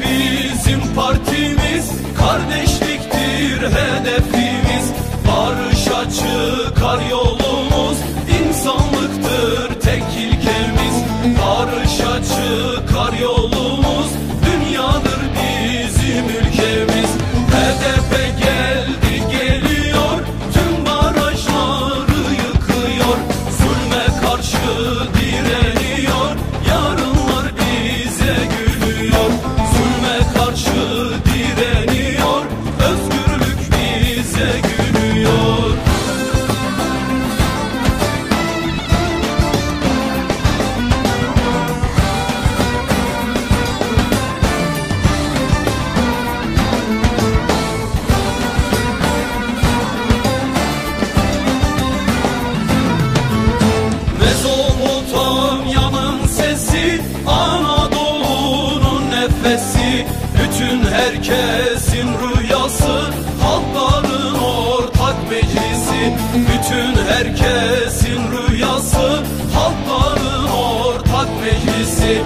bizim partimiz. herkesin rüyası Halkların ortak meclisi. Bütün herkesin rüyası Halkların ortak meclisi.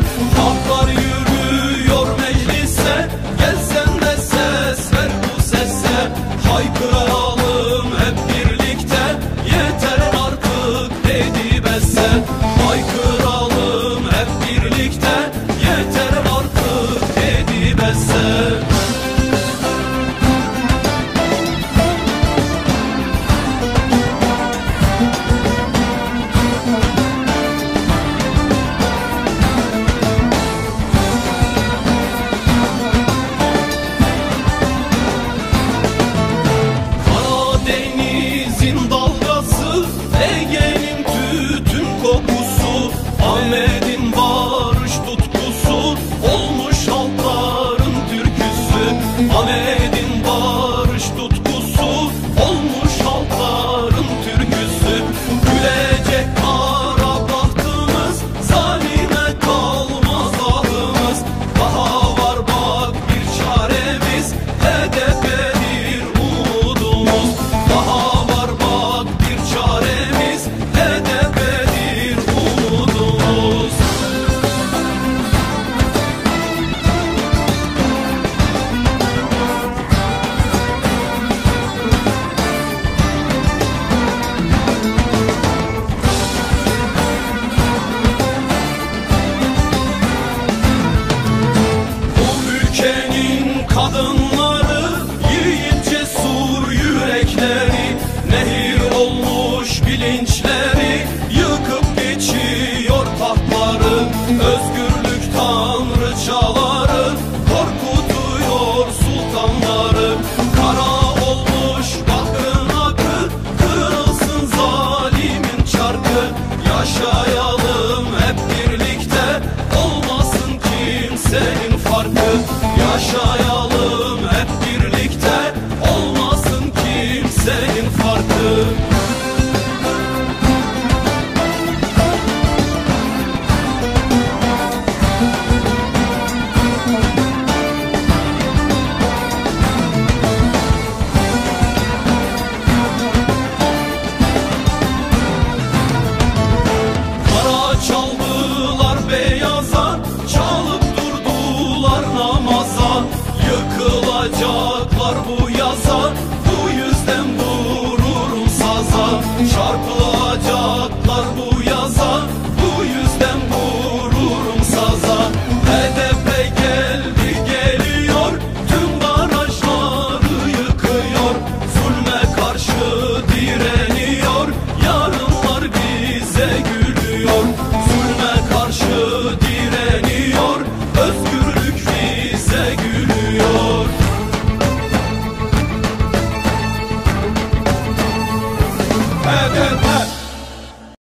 moment yaşayalım hep birlikte. Olmasın kimsenin farkı. Yaşayalım Vuracaklar bu yaza Bu yüzden vururum saza Çarpılacaklar bu yaza Bu yüzden vururum saza HDP geldi geliyor Tüm barajları yıkıyor. Zulme karşı direniyor Yarınlar bize gülüyor. Zulme karşı direniyor Özgürlük bize gülüyor.